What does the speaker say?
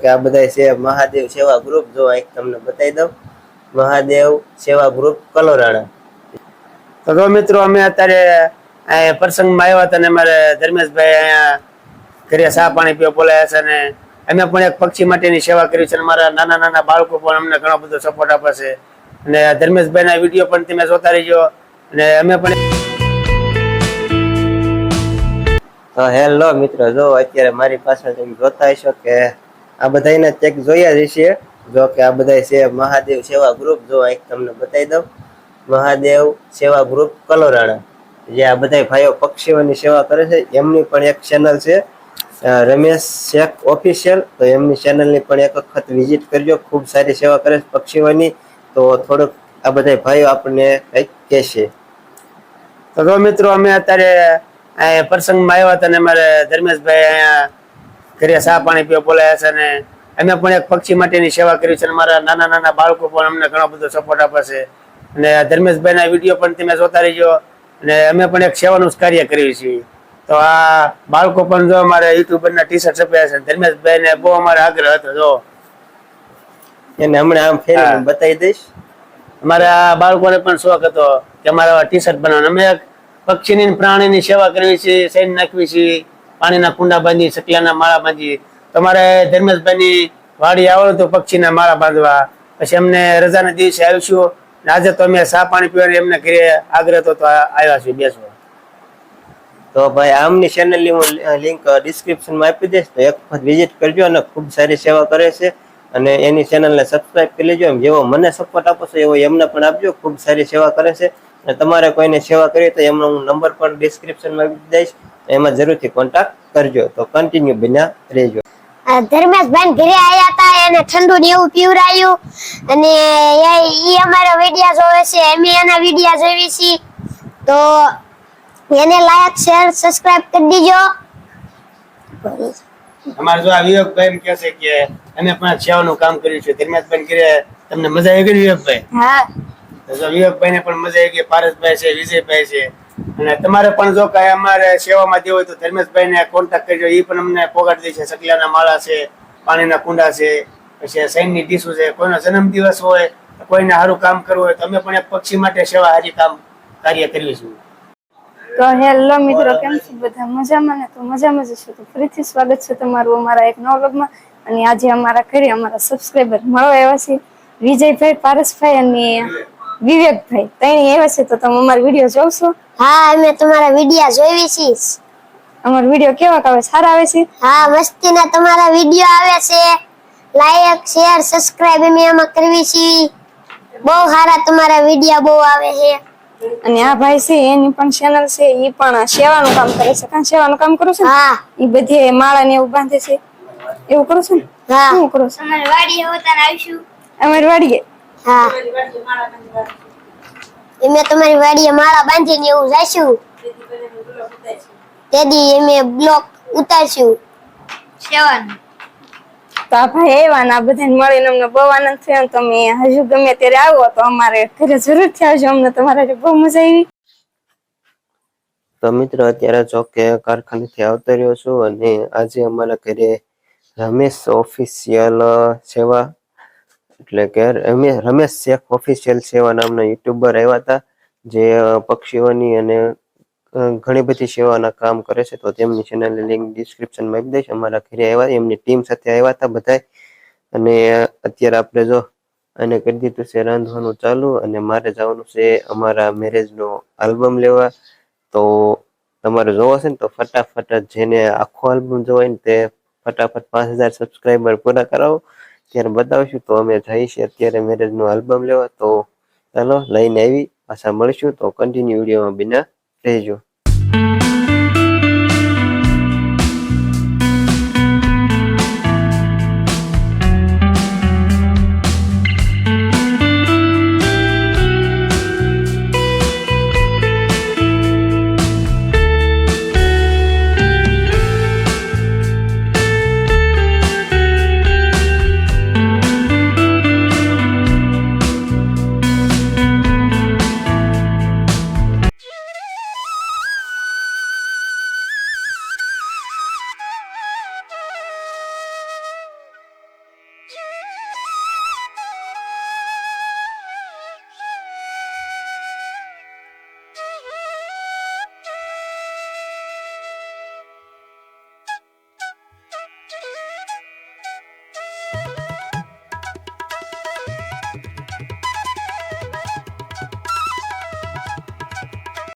કે આ બધા છે મહાદેવ સેવા ગ્રુપ જો એક તમને બતાવી દઉં. મહાદેવ સેવા ગ્રુપ કલોરાણા. તો જો મિત્રો અમે અત્યારે પ્રસંગમાં આવ્યા હતા ને અમારે ધર્મેશભાઈ અહીંયા ઘરે ચા પાણી પીવા બોલાયા છે અને અમે પણ એક પક્ષી માટેની સેવા કરી છે અને મારા નાના નાના બાળકો પણ અમને ઘણો બધો સપોર્ટ આપે છે. અને ધર્મેશભાઈના વીડિયો પણ તમે જોતા રહીજો. અને અમે પણ હેલો મિત્રો, જો અત્યારે મારી પાસે તમે જોતા હશો કે આ બધાયના ચેક જોયા જ છે જો કે આ બધા છે મહાદેવ સેવા ગ્રુપ જો એક તમને બતાવી દઉં. મહાદેવ સેવા ગ્રુપ કલોરાણા. જે આ બધા ભાઈઓ પક્ષીઓની સેવા કરે છે. એમની પણ એક ચેનલ છે. રમેશ શેખ ઓફિશિયલ તો એમની ચેનલની પણ એક વખત વિઝિટ કરજો. ખૂબ સારી સેવા કરે છે પક્ષીઓની. તો થોડુંક આ બધા ભાઈઓ આપણને કંઈક કહેશે. તો મિત્રો, અમે અત્યારે પ્રસંગમાં આવ્યા હતા ને અમારે ધર્મેશભાઈ અહીંયા ઘરે ચા પાણી પીવા બોલાયા છે અને અમે પણ એક પક્ષી માટેની સેવા કરી છે અને મારા નાના નાના બાળકો પણ અમને ઘણો બધો સપોર્ટ આપે છે. અને ધર્મેશભાઈના વીડિયો પણ તમે જોતા રહીજો. અને અમે પણ એક સેવાનું કાર્ય કરીએ છીએ. તો આ બાળકો પણ જો અમારે યુટ્યુબરના ટી શર્ટ છપ્યા છે ધર્મેશભાઈને બહુ અમારો આગ્રહ હતો જો. એને હમણાં આમ ફેરી બતાવી દઈશ. અમારા બાળકોને પણ શોખ હતો કે અમારા ટી શર્ટ બનાવવાનો. અમે પક્ષીની પ્રાણીની સેવા કરવી છે સૈન નાખવી છે. પાણીના કુંડા બાંધી, સકલાના માળા બાંધી. તમારે ધર્મેશભાઈની વાડી આવો તો પક્ષીના માળા બાંધવા. પછી અમને રજાના દિવસે આવીશું આજે તો અમે સા પાણી પીવાની એમને ઘરે આગ્રહ તો આવ્યા છીએ બેસવા તો ભાઈ આમની ચેનલની હું લિંક ડિસ્ક્રિપ્શનમાં આપી દઈશ. તો એક વખત વિઝિટ કરજો અને ખૂબ સારી સેવા કરે છે. અને એની ચેનલને સબસ્ક્રાઇબ કરી લેજો. એમ જેવો મને સપોર્ટ આપો એવો એમને પણ આપજો. ખૂબ સારી સેવા કરે છે. અને તમારે કોઈને સેવા કરી તો એમનો હું નંબર પણ ડિસ્ક્રિપ્શનમાં આપી દઈશ. એમાં જરૂરથી કોન્ટેક્ટ કરજો. તો કન્ટિન્યુ બન્યા રહેજો. ધર્મેશભાઈ ઘરે આયા હતા એને ઠંડુ ને એવું પીવરાયું અને એ ઈ અમારા વિડિયા જોવે છે અમે એના વિડિયા જોવી છીએ. તો એને લાયક શેર સબસ્ક્રાઇબ કરી દીજો. અમારે જો આ વિવેકભાઈ કહે છે કે અમે પણ સેવાનું કામ કર્યું છે. ધર્મેશભાઈ ઘરે તમને મજા આવી ગઈ વિવેકભાઈ? હા. તો વિવેકભાઈ ને પણ મજા આવી ગઈ પારસભાઈ છે વિજયભાઈ છે. અને તમારે પણ જો કઈ અમારે સેવામાં દેવું હોય તો ધર્મેશભાઈ ને કોન્ટેક્ટ કરજો. એ પણ અમને પોગાડી દે છે. સકલાના માળા છે, પાણીના કુંડા છે, પછી સૈનની ડીશું છે. કોઈનો જન્મદિવસ હોય, કોઈને સારું કામ કરવું હોય તમે પણ એક પક્ષી માટે સેવા હારી કામ કાર્ય કરીએ છીએ. તો હેલો મિત્રો, કેમ છો બધા? મજામાં ને? તો મજામાં જ છો તો ફરીથી સ્વાગત છે તમારું અમારા એક નવા વ્લોગમાં. અને આજે અમારા ઘરે અમારા સબસ્ક્રાઇબર મળવા આવ્યા છે. વિજયભાઈ પારસભાઈ અને વિવેકભાઈ તણી આવ્યા છે તો તમે અમાર વીડિયો જોશો હા અમે તમારા વિડિયા જોઈ છે અમાર વીડિયો કેવા આવે સારા આવે છે? હા મસ્તીના તમારા વિડિયો આવે છે. લાયક શેર સબસ્ક્રાઇબ અમે એમાં કરવી છે બહુ સારા તમારા વિડિયા બહુ આવે છે. અને આ ભાઈ છે એની પણ ચેનલ છે એ પણ સેવાનું કામ કરે છે. કાં સેવાનું કામ કરો છો હા. એ બધી માળા ને એવું બાંધે છે. એવું કરો છો ને? હા. શું કરો છો? અમારી વાડી હોતા આવીશું. અમારી વાડીએ? હા. અમે તમારી વાડીએ માળા બાંધીને એવું જાશું તેથી એમે બ્લોક ઉતારશું. સેવન. તો ભાઈ આવ્યા ને આ બધાને મળીને અમને બહુ આનંદ થયો તમે હજુ ગમે ત્યારે આવો તો અમારે ઘરે જરૂરથી આવજો. અમને તમારા બહુ મજા આવી. તો મિત્રો અત્યારે જો કે કારખાનેથી આવતો રહ્યો છું અને આજે અમારા ઘરે રમેશ ઓફિશિયલ સેવા એટલે કે રમે- રમેશ શેખ ઓફિશિયલ સેવા નામના યુટ્યુબર આવ્યા હતા, જે પક્ષીઓની અને ઘણી બધી સેવાના કામ કરે છે. તો તેમની ચેનલની લિંક ડિસ્ક્રિપ્શનમાં આપી દઈશ. અમારા ઘરે આવ્યા, એમની ટીમ સાથે આવ્યા હતા બધા અને અત્યારે આપણે જો અને કરી દીધું છે, રાંધવાનું ચાલુ. અને મારે જવાનું છે અમારા મેરેજનો આલ્બમ લેવા. તો તમારે જોવો છે ને, તો ફટાફટ જેને આખો આલ્બમ જોવાય ને, તે ફટાફટ પાંચ હજાર સબસ્ક્રાઈબર પૂરા કરાવો. ત્યારે બતાવશું તો અમે જઈએ છીએ અત્યારે મેરેજનો આલ્બમ લેવા. તો ચાલો લઈને આવી, પાછા મળીશું. તો કન્ટિન્યુ વિડીયોમાં બિના રહેજો.